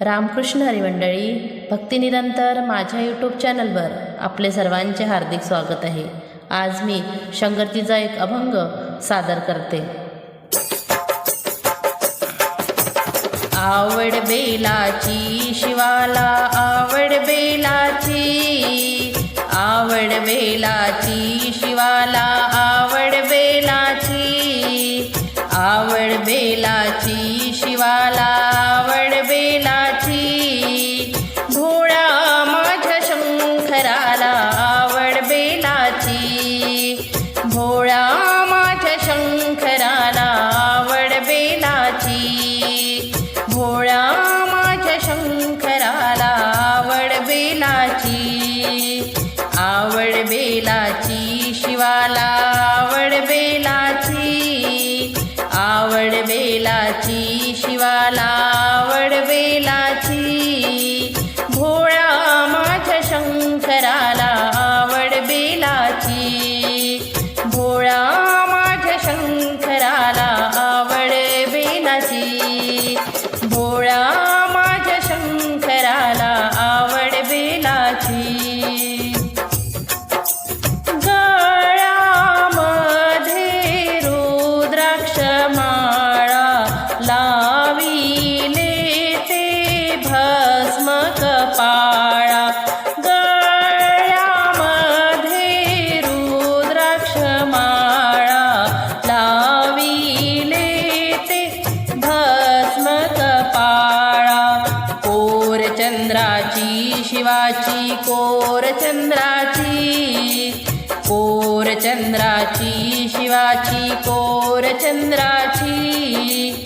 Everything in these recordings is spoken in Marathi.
रामकृष्ण हरिमंडळी भक्तिनिरंतर माझ्या यूट्यूब चॅनलवर आपले सर्वांचे हार्दिक स्वागत आहे. आज मी शंकरतीचा एक अभंग सादर करते. आवड बेलाची शिवाला आवड बेलाची. आवड बेलाची शिवाला बेलाची आवड बेलाची शिवाला आवड बेलाची आवड बेलाची शिवाला चंद्राची शिवाची कोर चंद्राची कोर चंद्राची शिवाची कोर चंद्राची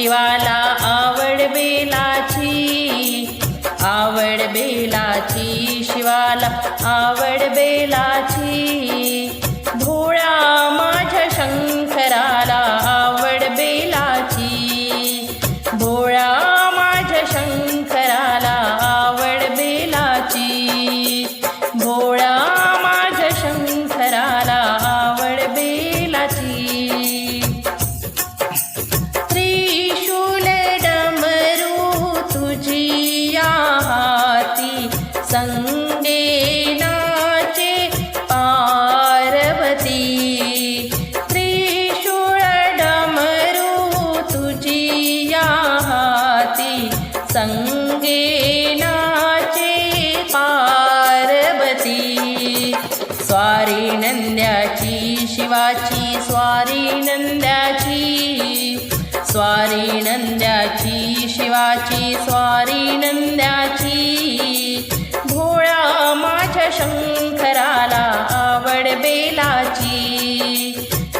शिवाला आवड बेलाची आवड बेलाची शिवाला आवड बेलाची. धोळा माझ्या शंकराला स्वारी नंद्याची शिवाची स्वारी नंद्याची स्वारी नंद्याची शिवाची स्वारी नंद्याची भोळा माझ्या शंकराला आवड बेलाची.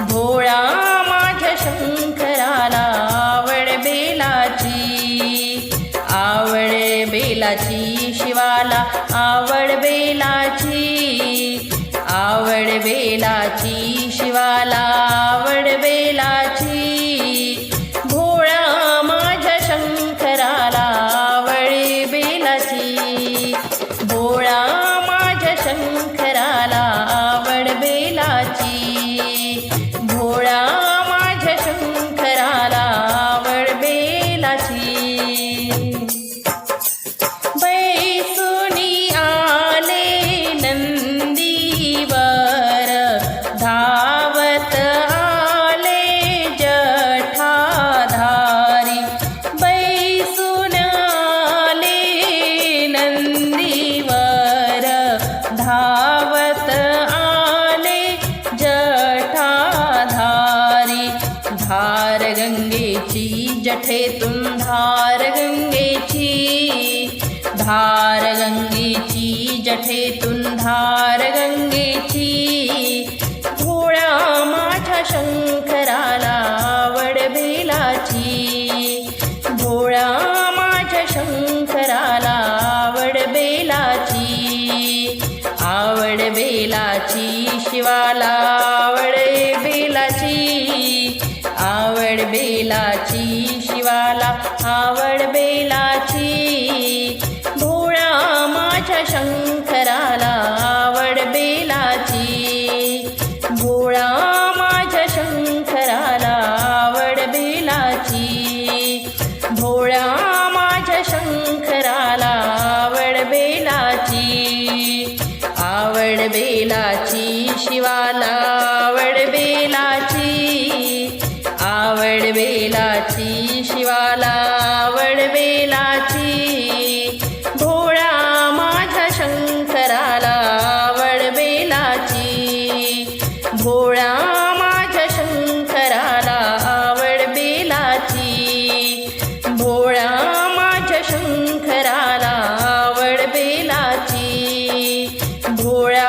भोळा माझ्या शंकराला आवड बेलाची. आवड बेलाची शिवाला आवड बे वेलाची शिवाला. गंगेची जठेतून धार गंगेची. धार गंगेची जठेतून धार गंगेची. भोळा माझ्या शंकराला आवड बेलाची भोळा माझ्या शंकराला आवड बेलाची आवड बेलाची शिवाला आवड आवड बेलाची शिवाला आवड बेलाची. भोळा माझ्या शंकराला आवड बेलाची. भोळा माझ्या शंकराला आवड बेलाची. भोळा माझ्या शंकराला आवड बेलाची. आवड बेलाची शिवाला. आवड बेलाची शिवाला आवड बेलाची भोळा माझ्या शंकराला आवड बेलाची भोळा माझ्या शंकराला आवड बेलाची भोळा माझ्या शंकराला आवड बेलाची भोळा